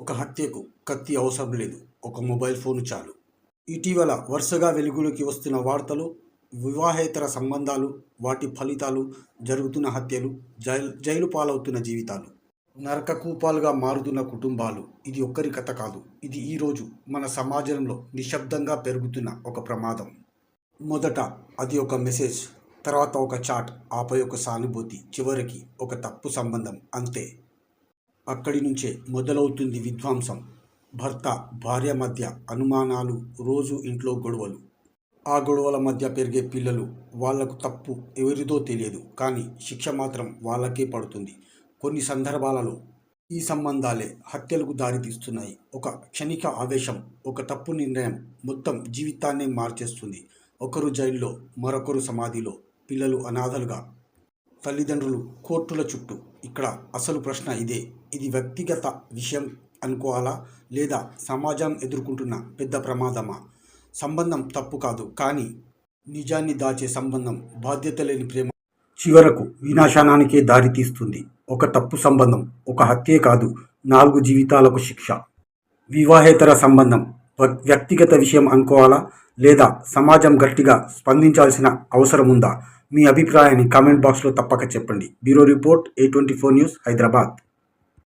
ఒక హత్యకు కత్తి అవసరం లేదు. ఒక మొబైల్ ఫోన్ చాలు. ఇటీవల వరుసగా వెలుగులోకి వస్తున్న వార్తలు వివాహేతర సంబంధాలు వాటి ఫలితాలు జరుగుతున్న హత్యలు జైలు జైలు పాలవుతున్న జీవితాలు. నరకకూపాలుగా మారుతున్న కుటుంబాలు. ఇది ఒక్కరి కథ కాదు. ఇది ఈరోజు మన సమాజంలో నిశ్శబ్దంగా పెరుగుతున్న ఒక ప్రమాదం. మొదట అది ఒక మెసేజ్ తర్వాత ఒక చాట్ ఆపై ఒక సానుభూతి చివరికి ఒక తప్పు సంబంధం అంతే. అక్కడి నుంచే మొదలవుతుంది విధ్వంసం. భర్త భార్య మధ్య అనుమానాలు రోజు ఇంట్లో గొడవలు. ఆ గొడవల మధ్య పెరిగే పిల్లలు వాళ్ళకు తప్పు ఎవరిదో తెలియదు కానీ శిక్ష మాత్రం వాళ్ళకే పడుతుంది. కొన్ని సందర్భాలలో ఈ సంబంధాలే హత్యలకు దారితీస్తున్నాయి. ఒక క్షణిక ఆవేశం ఒక తప్పు నిర్ణయం మొత్తం జీవితాన్నే మార్చేస్తుంది. ఒకరు జైల్లో మరొకరు సమాధిలో. పిల్లలు అనాథలుగా తల్లిదండ్రులు కోర్టుల చుట్టూ. ఇక్కడ అసలు ప్రశ్న ఇదే. ఇది వ్యక్తిగత విషయం అనుకోవాలా? లేదా సమాజం ఎదుర్కొంటున్న పెద్ద ప్రమాదమా? సంబంధం తప్పు కాదు. కానీ నిజాన్ని దాచే సంబంధం బాధ్యత లేని ప్రేమ చివరకు వినాశనానికే దారితీస్తుంది ఒక తప్పు సంబంధం ఒక హత్యే కాదు. నాలుగు జీవితాలకు శిక్ష. వివాహేతర సంబంధం వ్యక్తిగత విషయం అనుకోవాలా? లేదా సమాజం గట్టిగా స్పందించాల్సిన అవసరం ఉందా? మీ అభిప్రాయాన్ని కామెంట్ బాక్స్లో తప్పక చెప్పండి. Bureau report A twenty four news Hyderabad.